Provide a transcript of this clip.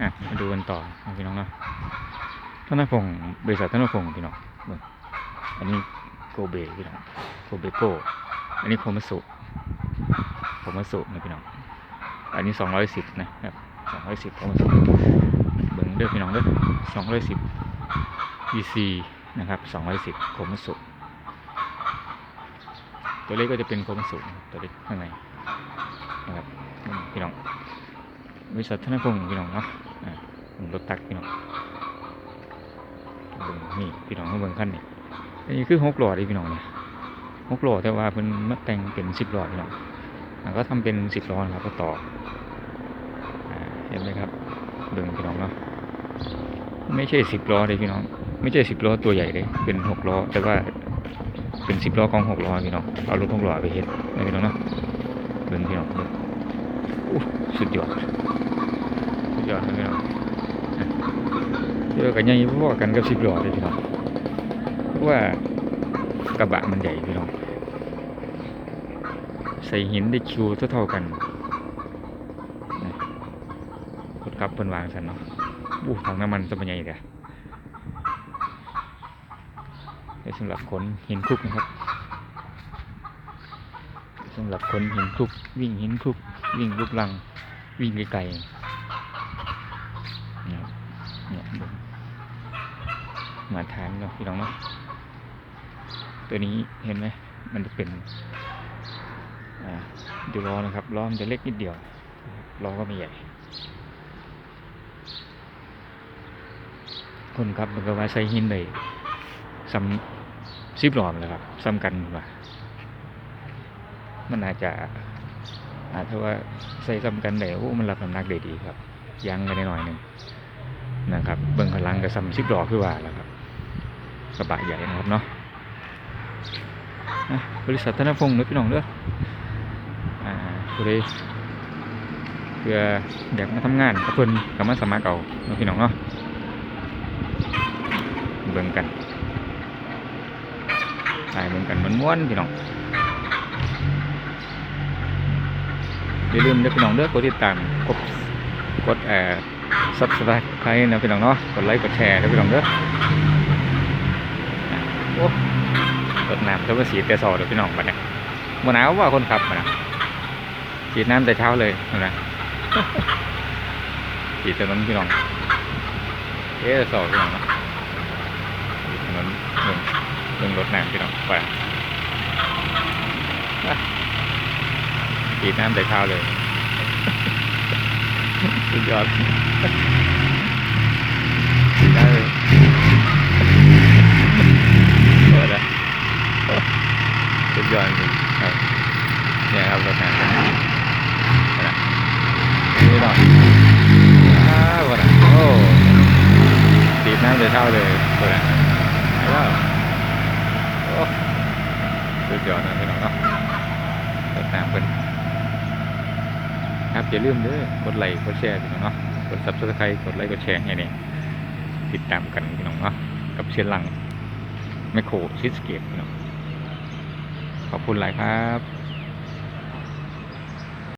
อะมาดูกันต่อพี่น้องเนาะธนพงศ์บริษัทธนพงศ์พี่น้องอันนี้โกเบพี่น้องโกเบโกอันนี้โคมัสุโคมัสุนะพี่น้องอันนี้สองร้อยสิบนะครับสองร้อยสิบโคมัสุเบิ่งเด้อพี่น้องเด้อสองร้อยสิบ EC นะครับสองร้อยสิบโคมัสุตัวเล็กก็จะเป็นโคมัสุตัวเล็กข้างในนะครับพี่น้อง บริษัทธนพงศ์พี่น้องเนาะอ่ารถตักพี่น้องเบิ่งนี่พี่น้องมาเบิ่งขั้นนี่อันนี้คือหกหลอดเลยพี่น้องเนี่ยหกหลอดแต่ว่าเพิ่นมาแต่งเป็นสิบหลอดพี่น้องก็ทำเป็นสิบล้อนครับก็ต่ออ่าเห็นไหมครับเบิ่งพี่น้องเนาะไม่ใช่สิบล้อเลยพี่น้อง ไม่ใช่สิบล้อตัวใหญ่เลย เป็นหกล้อ แต่ว่าเป็นสิบล้อของหกล้อพี่น้อง เอารถหกล้อไปเฮ็ดนะพี่น้องเนาะเบิ่งพี่น้องสุดยอด ยอดเลยพี่น้องเดี๋ยวกันยังพอๆกันกับสิบล้อเลยพี่น้องเพราะว่ากระบะมันใหญ่พี่น้องใส่หินได้คิวเท่าๆกันนะกดครับเป็นวางสันเนาะอู้ถังน้ำมันจะเป็นใหญ่เด้อไว้สำหรับขนหินคลุกนะครับสำหรับขนหินคลุกวิ่งหินคลุกวิ่งลูกลังวิ่งไกลๆเนี่ยเนี่ยเบิ่ง มาทานเนาะพี่น้องเนาะตัวนี้เห็นไหมมันจะเป็นอ่าดูล้อนะครับล้อมันจะเล็กนิดเดียวล้อก็ไม่ใหญ่ คนครับมันก็ว่าใช้หินเลยซ้ำซิบหลอมเลยครับซ้ำกันว่ามันอาจจะอาจจะว่าใส่ซ้ำกันได้โอ้มันรับน้ำหนักได้ดีครับ ยั้งกันได้หน่อยหนึ่งนะครับ เบื้องพลังกับซ้ำซิบหลอคือว่าแล้ว กระบะใหญ่นะครับเนาะบริษัทธนพงศ์เด้อพี่น้องเด้ออ่าผู้ใดเพื่ออยากมาทำงานกับเพิ่นก็มาสมัครเอาเนาพี่น้องเนาะเบิ่งกันถ่ายเบิ่งกันม้วนๆพี่น้องอย่าลืมเด้อพี่น้องเด้อกดติดตามกดกดเอ่อ subscribe นะพี่น้องเนาะกดไลค์กดแชร์เด้อพี่น้องเด้อ รดน้ำเท่ากับสีแต่สอเด้อพี่น้องบัดเนี้มันหนาวว่าคนขับบัดนะฉีดน้ำแต่เช้าเลยนะฉีดถนนพี่น้อง เอ๊ะสอพี่น้องนาะฉีดถนนเบิ่งเบิ่งรถน้ำพี่น้องไปฉีดน้ำแต่เช้าเลยสุดยอดฉีดได้เลยโอ้ย สุดยอดจริงครับเนี่ยครับรถน้ำนะนี่หน่อยอ้าววันโอ้ฉีดน้ำแต่เช้าเลยวันนะไปแล้วโอ้สุดยอดนะพี่น้องเนาะรถน้ำเป็นครับอย่าลืมเด้อกดไลค์กดแชร์พี่น้องเนาะกด subscribe กดไลค์กดแชร์ให้นี่ติดตามกันพี่น้องเนาะกับเชียนลังแมคโครซิสเกตพี่น้อง ขอบคุณหลายครับ